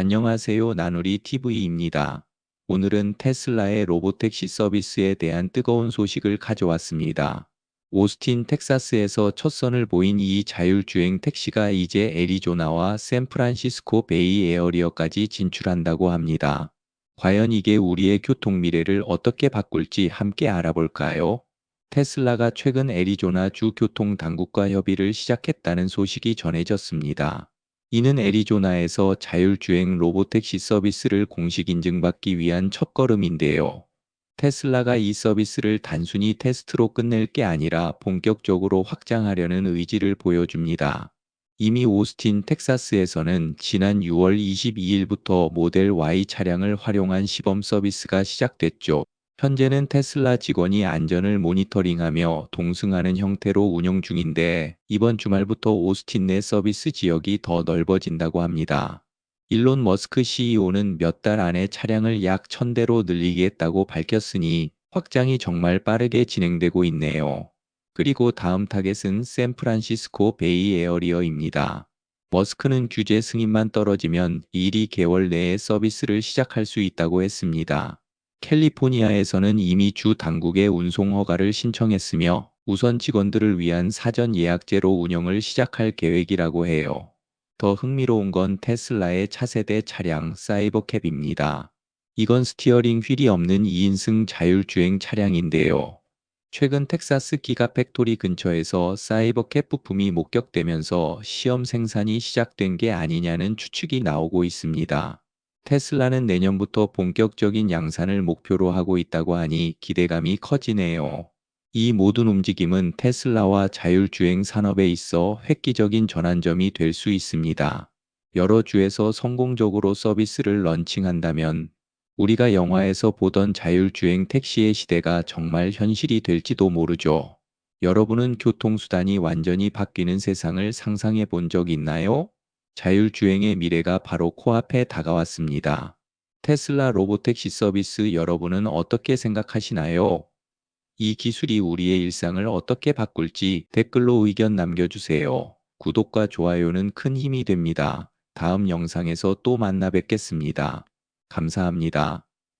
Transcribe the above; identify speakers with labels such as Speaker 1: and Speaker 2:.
Speaker 1: 안녕하세요. 나누리 TV입니다. 오늘은 테슬라의 로보택시 서비스에 대한 뜨거운 소식을 가져왔습니다. 오스틴, 텍사스에서 첫 선을 보인 이 자율주행 택시가 이제 애리조나와 샌프란시스코 베이 에어리어까지 진출한다고 합니다. 과연 이게 우리의 교통 미래를 어떻게 바꿀지 함께 알아볼까요? 테슬라가 최근 애리조나 주 교통 당국과 협의를 시작했다는 소식이 전해졌습니다. 이는 애리조나에서 자율주행 로보택시 서비스를 공식 인증받기 위한 첫걸음인데요. 테슬라가 이 서비스를 단순히 테스트로 끝낼 게 아니라 본격적으로 확장하려는 의지를 보여줍니다. 이미 오스틴, 텍사스에서는 지난 6월 22일부터 모델 Y 차량을 활용한 시범 서비스가 시작됐죠. 현재는 테슬라 직원이 안전을 모니터링하며 동승하는 형태로 운영 중인데 이번 주말부터 오스틴 내 서비스 지역이 더 넓어진다고 합니다. 일론 머스크 CEO는 몇 달 안에 차량을 약 1000대로 늘리겠다고 밝혔으니 확장이 정말 빠르게 진행되고 있네요. 그리고 다음 타겟은 샌프란시스코 베이 에어리어입니다. 머스크는 규제 승인만 떨어지면 1, 2개월 내에 서비스를 시작할 수 있다고 했습니다. 캘리포니아에서는 이미 주 당국에 운송 허가를 신청했으며 우선 직원들을 위한 사전 예약제로 운영을 시작할 계획이라고 해요. 더 흥미로운 건 테슬라의 차세대 차량 사이버캡입니다. 이건 스티어링 휠이 없는 2인승 자율주행 차량인데요. 최근 텍사스 기가 팩토리 근처에서 사이버캡 부품이 목격되면서 시험 생산이 시작된 게 아니냐는 추측이 나오고 있습니다. 테슬라는 내년부터 본격적인 양산을 목표로 하고 있다고 하니 기대감이 커지네요. 이 모든 움직임은 테슬라와 자율주행 산업에 있어 획기적인 전환점이 될 수 있습니다. 여러 주에서 성공적으로 서비스를 런칭한다면 우리가 영화에서 보던 자율주행 택시의 시대가 정말 현실이 될지도 모르죠. 여러분은 교통수단이 완전히 바뀌는 세상을 상상해 본 적 있나요? 자율주행의 미래가 바로 코앞에 다가왔습니다. 테슬라 로보택시 서비스 여러분은 어떻게 생각하시나요? 이 기술이 우리의 일상을 어떻게 바꿀지 댓글로 의견 남겨주세요. 구독과 좋아요는 큰 힘이 됩니다. 다음 영상에서 또 만나 뵙겠습니다. 감사합니다.